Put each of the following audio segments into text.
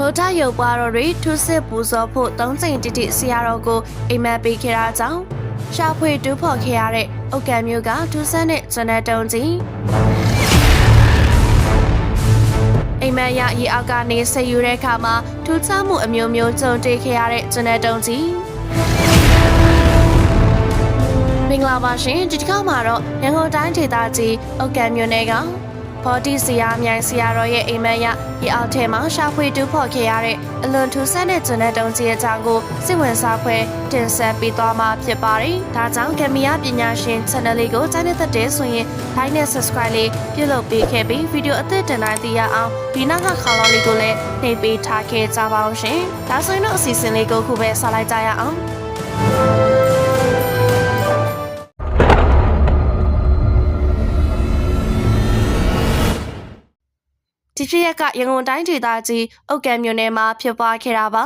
ဗုဒ္ဓရုပ်ပွားတော်တွေထုစစ်ပူဇော်ဖို့သုံးစိန်တိတိဆရာတော်ကိုအိမ်မက်ပေးခဲ့တာကြောင့်ရှာဖွေတူးဖော်ခဲ့ရတဲ့အုတ်ကံမျိုးကထူးဆန်းတဲ့ဇွန်တဲ့တုံးကြီးအိမ်မက်ရရေအောက်ကနေဆက်ယူတဲ့အခါမှာထူးခြားမှုအမျိုးမျိုးကြုံတွေ့ခဲ့ရတဲ့ဇွန်တဲ့တုံးကြီးမင်္ဂလာပါရှင်ဒီတစ်ခါမှာတော့ရန်ကုန်တိုင်းဒေသကြီးအုတ်ကံမြို့နယ်က ဘော်ဒီစီယာမြိုင်စီယာတော်ရဲ့အိမ်မက်ရရေအောက်ထဲမှာရှာဖွေတူးဖော်ခဲ့ရတဲ့အလွန်ထူးဆန်းတဲ့ဇွန်တဲ့တုံးကြီးရဲ့အကြောင်းကိုစစ်ဝင်စားခွဲတင်ဆက်ပေးသွားမှာဖြစ်ပါတယ်။ဒါကြောင့်ကမီယာပညာရှင် channel လေးကိုစိုင်းတဲ့သက်တဲ့ဆိုရင် like နဲ့ subscribe လေးပြုလုပ်ပေးခဲ့ပြီးဗီဒီယိုအသစ်တင်တိုင်းသိရအောင်ဒီနောက်ကခေါင်းလောင်းလေးကိုလည်းနှိပ်ပေးထားခဲ့ကြပါအောင်ရှင်။ဒါဆိုရင်တော့အစီအစဉ်လေးကိုခုပဲဆက်လိုက်ကြရအောင်။ ဒီဖြစ်ရက်ကရန်ကုန်တိုင်းဒေသကြီးအုတ်ကံမြို့နယ်မှာဖြစ်ပွားခဲ့တာပါ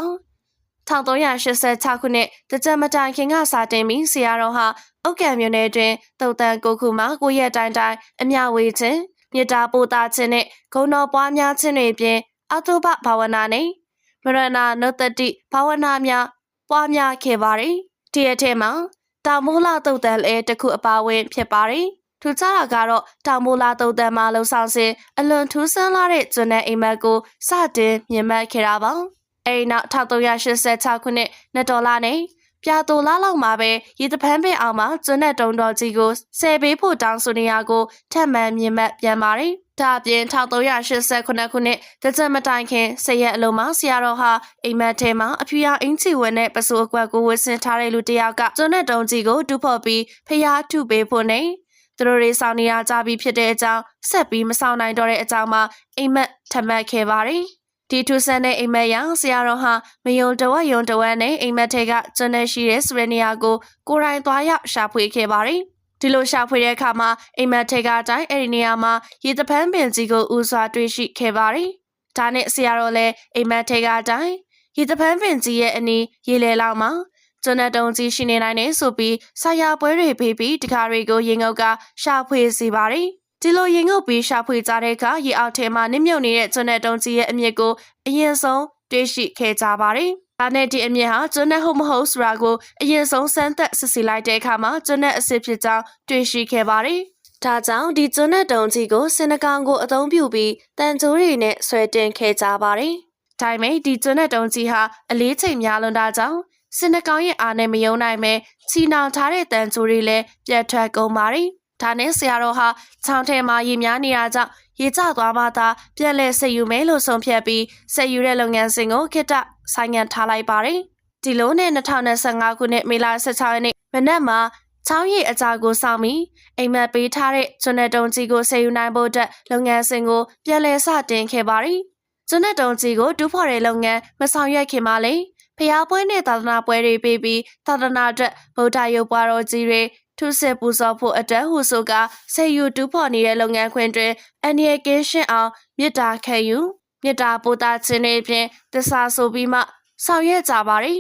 1386ခုနှစ်တကြမတိုင်ခင်ကစာတင်ပြီးဆရာတော်ဟာအုတ်ကံမြို့နယ်တွင်တုတ်တန်ကိုခုမှာကိုရက်တိုင်းတိုင်းအမြဝေခြင်းမေတ္တာပို့တာခြင်းနဲ့ဂုဏ်တော်ပွားများခြင်းတွေပြင်အတုပဘာဝနာနဲ့မရဏနုတ္တိဘာဝနာများပွားများခဲ့ပါတယ်ဒီအထက်မှာတာမိုးလာတုတ်တန်လည်းတစ်ခုအပါဝင်ဖြစ်ပါတယ် ထူးခြားတာကတော့တောင်မိုလာတုတ်တန်မှာလှုပ်ဆောင်စဉ်အလွန်ထူးဆန်းလာတဲ့ကျွန်းတဲ့အိမ်မက်ကိုစတင်မြင်မှတ်ခဲ့တာပါ။အဲဒီနောက်1386ခုနှစ်နှစ်ဒေါ်လာနဲ့ပြာတူလာလောက်မှာပဲရေတပန်းပင်အောင်မှာကျွန်းတဲ့တုံတော်ကြီးကိုဆယ်ပေးဖို့တောင်းဆိုနေရကိုထပ်မံမြင်မှတ်ပြန်ပါတယ်။ဒါအပြင်1389ခုနှစ်တကြမတိုင်ခင်ဆရက်အလုံးမှာဆရာတော်ဟာအိမ်မက်ထဲမှာအဖြူရောင်အင်ချီဝဲနဲ့ပစိုးအကွက်ကိုဝတ်ဆင်ထားတဲ့လူတစ်ယောက်ကကျွန်းတဲ့တုံကြီးကိုတူဖို့ပြီးဖျားထုပေးဖို့နဲ့ သူတို့တွေဆောင်နေရကြပြီဖြစ်တဲ့အကြောင်းဆက်ပြီးမဆောင်နိုင်တော့တဲ့အကြောင်းမှာအိမ်မက်ထမှတ်ခဲ့ပါတယ်။ဒီထူဆန်းတဲ့အိမ်မက်ရောင်ဆရာတော်ဟာမယုံတဝက်ယုံတဝက်နဲ့အိမ်မက်ထဲကကျွန်းနေရှိတဲ့ဆိုရနေရာကိုကိုယ်တိုင်သွားရောက်ရှာဖွေခဲ့ပါတယ်။ဒီလိုရှာဖွေတဲ့အခါမှာအိမ်မက်ထဲကအတိုင်းအဲ့ဒီနေရာမှာရေတပန်းပင်ကြီးကိုဦးစွာတွေ့ရှိခဲ့ပါတယ်။ဒါနဲ့ဆရာတော်လည်းအိမ်မက်ထဲကအတိုင်းရေတပန်းပင်ကြီးရဲ့အနီးရေလေလောက်မှာ ကျွန်းတုံကြီးရှိနေနိုင်နေဆိုပြီးဆရာပွဲတွေပေးပြီးတခါတွေကိုရင်ငုပ်ကရှာဖွေစီပါတယ်။ဒီလိုရင်ငုပ်ပြီးရှာဖွေကြတဲ့အခါရေအောက်ထဲမှာနစ်မြုပ်နေတဲ့ကျွန်းတုံကြီးရဲ့အမြင့်ကိုအရင်ဆုံးတွေ့ရှိခဲ့ကြပါတယ်။ဒါနဲ့ဒီအမြင့်ဟာကျွန်းနဲ့ဟုတ်မဟုတ်ဆိုတာကိုအရင်ဆုံးစမ်းသပ်စစ်ဆေးလိုက်တဲ့အခါမှာကျွန်းနဲ့အစစ်ဖြစ်ကြောင်းတွေ့ရှိခဲ့ပါတယ်။ဒါကြောင့်ဒီကျွန်းနဲ့တုံကြီးကိုစင်နကောင်ကိုအသုံးပြုပြီးတန်ကြိုးတွေနဲ့ဆွဲတင်ခဲ့ကြပါတယ်။ဒါပေမဲ့ဒီကျွန်းနဲ့တုံကြီးဟာအလေးချိန်များလွန်တာကြောင့် စင်နကောင်ရဲ့အာနဲ့မယုံနိုင်ပဲချီနောင်ထားတဲ့တန်ကြိုးတွေလည်းပြတ်ထွက်ကုန်ပါတယ်။ဒါနဲ့ဆရာတော်ဟာချောင်းထဲမှာရေများနေရကြောင့်ရေကျသွားမှသာပြန်လဲဆက်ယူမယ်လို့ဆုံးဖြတ်ပြီးဆက်ယူတဲ့လုပ်ငန်းစဉ်ကိုခိတ္တဆိုင်ငံထားလိုက်ပါတယ်။ဒီလိုနဲ့2025ခုနှစ်မေလ16ရက်နေ့မနက်မှာချောင်းရည်အကြာကိုစောင့်ပြီးအိမ်မက်ပေးထားတဲ့ကျွန်းတဲ့တုံကြီးကိုဆယ်ယူနိုင်ဖို့အတွက်လုပ်ငန်းစဉ်ကိုပြန်လည်စတင်ခဲ့ပါတယ်။ကျွန်းတဲ့တုံကြီးကိုတူးဖော်တဲ့လုပ်ငန်းမဆောင်ရွက်ခင်မှာလေ ဖျားပွဲနဲ့သာသနာပွဲတွေပေးပြီးသာသနာအတွက်ဗုဒ္ဓရုပ်ပွားတော်ကြီးတွေထုစစ်ပူဇော်ဖို့အတွက်ဟုဆိုကဆေယူတူးဖော်နေတဲ့လုပ်ငန်းခွင်တွင်အန်ရီကင်းရှင်းအောင်မေတ္တာခံယူမေတ္တာပို့တာခြင်းတွေဖြင့်သစ္စာဆိုပြီးမှဆောင်ရွက်ကြပါရီ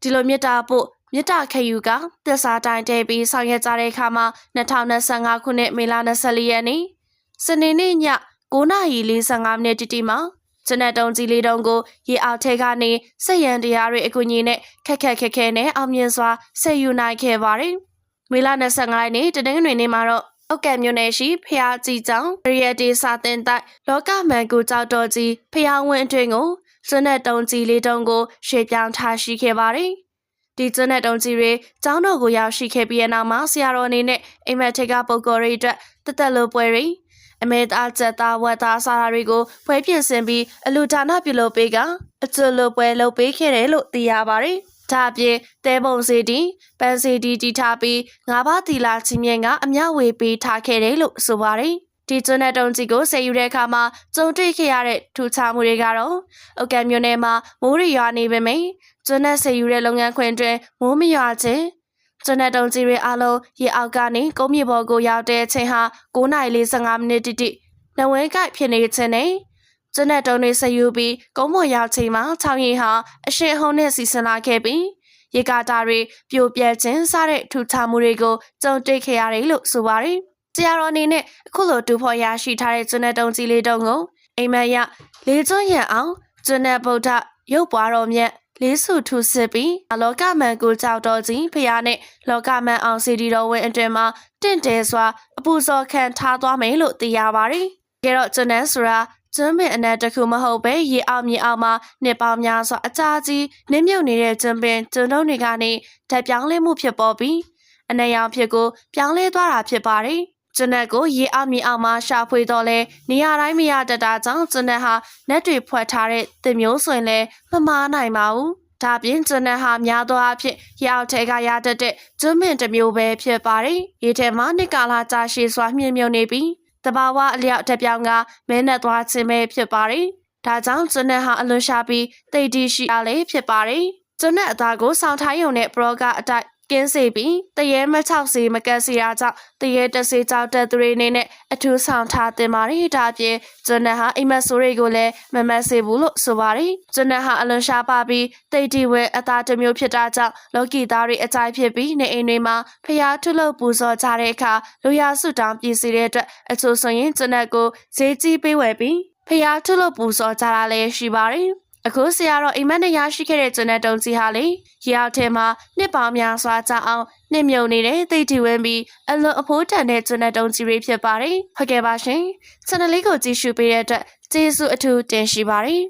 ဒီလိုမေတ္တာပို့မေတ္တာခံယူကသစ္စာတိုင်းတည်ပြီးဆောင်ရွက်ကြတဲ့အခါမှာ2025ခုနှစ်မေလ24ရက်နေ့စနေနေ့ည9:45မိနစ်တိတိမှာ ကျနက်တုံကြီးလေးတုံကိုရေအောက်ထဲကနေစက်ရန်တရားတွေအကူအညီနဲ့ခက်ခက်ခက်ခဲနဲ့အောင်မြင်စွာဆက်ယူနိုင်ခဲ့ပါတယ်။မေလ25ရက်နေ့တနင်္ဂနွေနေ့မှာတော့အုတ်ကံမြို့နယ်ရှိဖျားကြီးကျောင်းရီယတီစာတင်တိုက်လောကမန်ကူကျောက်တော်ကြီးဖျားဝင်းအတွင်းကိုကျနက်တုံကြီးလေးတုံကိုရွှေ့ပြောင်းထားရှိခဲ့ပါတယ်။ဒီကျနက်တုံကြီးတွေကျောင်းတော်ကိုရောက်ရှိခဲ့ပြီးတဲ့နောက်မှာဆရာတော်အနေနဲ့အိမ်မက်ထေကပုဂ္ဂိုလ်တွေအတွက်တသက်လိုပွဲတွေ အမေသားချက်သားဝက်သားစားတာတွေကိုဖွဲပြင်ဆင်ပြီးအလူဒါနပြုလုပ်ပေးကအကျွလိုပွဲလုပ်ပေးခဲ့တယ်လို့သိရပါတယ်။ဒါအပြင်တဲပုံစီတီပန်းစီတီတီထားပြီးငါးပါးတီလာချင်းမြင့်ကအမျှဝေပေးထားခဲ့တယ်လို့ဆိုပါတယ်။ဒီကျွန်းတဲ့တုံကြီးကိုဆယ်ယူတဲ့အခါမှာကြုံတွေ့ခဲ့ရတဲ့ထူခြားမှုတွေကတော့အုတ်ကံမြို့နယ်မှာမိုးရရွာနေပေမယ့်ကျွန်းနဲ့ဆယ်ယူတဲ့လုပ်ငန်းခွင်တွင်မိုးမရွာခြင်း ကျွန်းတဲ့တုံကြီးတွေအလုံးရေအောက်ကနေကုန်းမြေပေါ်ကိုရောက်တဲ့အချိန်ဟာ9:45မိနစ်တိတိနဝဲကိုက်ဖြစ်နေခြင်းနဲ့ကျွန်းတဲ့တုံတွေဆက်ယူပြီးကုန်းပေါ်ရောက်ချိန်မှာချောင်းရီဟာအရှင်ဟုံးနဲ့စီစဉ်လာခဲ့ပြီးရေကာတာတွေပြိုပြဲခြင်းစတဲ့ထူခြားမှုတွေကိုကြုံတွေ့ခဲ့ရတယ်လို့ဆိုပါတယ်။တရားတော်အနေနဲ့အခုလိုတူဖို့ရရှိထားတဲ့ကျွန်းတဲ့တုံကြီးလေးတုံကိုအိမ်မက်ရလေးကျွန်းရံအောင်ကျွန်းတဲ့ဗုဒ္ဓရုပ်ပွားတော်မြတ် လေးစုထူစစ်ပြီးလောကမန်ကိုကြောက်တော်ကြီးဖျားနဲ့လောကမန်အောင်စီဒီတော်ဝင်အတွင်မှာတင့်တယ်စွာအပူဇော်ခံထားသွားမယ်လို့သိရပါတယ်။ကြတော့ကျွန်းတဲ့ဆိုတာကျွန်းပင်အနက်တစ်ခုမဟုတ်ပဲရေအောင်မြေအောင်မှာနှစ်ပေါင်းများစွာအကြာကြီးနင်းမြုပ်နေတဲ့ကျွန်းပင်ကျွန်းတုံးတွေကနေဓာတ်ပြောင်းလဲမှုဖြစ်ပေါ်ပြီးအနေရောင်ဖြစ်ကိုပြောင်းလဲသွားတာဖြစ်ပါတယ်။ ကျွန်း net ကိုရေအောင်မြေအောင်မှာရှာဖွေတော့လဲနေရာတိုင်းမရတတ်တာကြောင့်ကျွန်း net ဟာနက်တွေဖွက်ထားတဲ့သင်မျိုးဆိုရင်လည်းမမားနိုင်ပါဘူး။ဒါပြင်ကျွန်း net ဟာများသောအားဖြင့်ရောက်ထဲကရတတ်တဲ့ကျွန်းမင်တစ်မျိုးပဲဖြစ်ပါတယ်။ရေထဲမှာနှစ်ကာလကြာရှည်စွာမြင့်မြုပ်နေပြီးတဘာဝအလျောက်တစ်ပြောင်ကမဲနဲ့သွားခြင်းပဲဖြစ်ပါတယ်။ဒါကြောင့်ကျွန်း net ဟာအလွန်ရှာပြီးတိတ်တီရှိအားလည်းဖြစ်ပါတယ်။ကျွန်း net အသားကိုစောင့်ထားရုံနဲ့ဘရော့ကအတိုက် ကင်းစေပြီးတရေမချောက်စီမကက်စီရာကြောင့်တရေတစေကြောက်တဲ့သူတွေအနေနဲ့အထူးဆောင်ထားတင်ပါတယ်ဒါပြင်ကျွန်းနယ်ဟာအိမ်မက်ဆိုးတွေကိုလည်းမမတ်စေဘူးလို့ဆိုပါတယ်ကျွန်းနယ်ဟာအလွန်ရှားပါပြီးတိတ်တီဝဲအသားတစ်မျိုးဖြစ်တာကြောင့်လောကီသားတွေအကြိုက်ဖြစ်ပြီးနေအိမ်တွေမှာဖျားထုလုပ်ပူဇော်ကြတဲ့အခါလူရဆုတောင်းပြည်စီတဲ့အတွက်အချို့ဆိုရင်ကျွန်းနယ်ကိုဈေးကြီးပေးဝယ်ပြီးဖျားထုလုပ်ပူဇော်ကြတာလည်းရှိပါတယ် အခုဆရာတော်အိမ်မက်နဲ့ရရှိခဲ့တဲ့ကျွန်းတဲ့တုံကြီးဟာလေရောက်ထဲမှာနှစ်ပေါင်းများစွာကြာအောင်နှစ်မြုံနေတဲ့သိတီဝင်းပြီးအလွန်အဖိုးတန်တဲ့ကျွန်းတဲ့တုံကြီးတွေဖြစ်ပါတယ်ဟုတ်ကဲ့ပါရှင် channel လေးကိုကြည့်ရှုပေးတဲ့အတွက်ကျေးဇူးအထူးတင်ရှိပါတယ်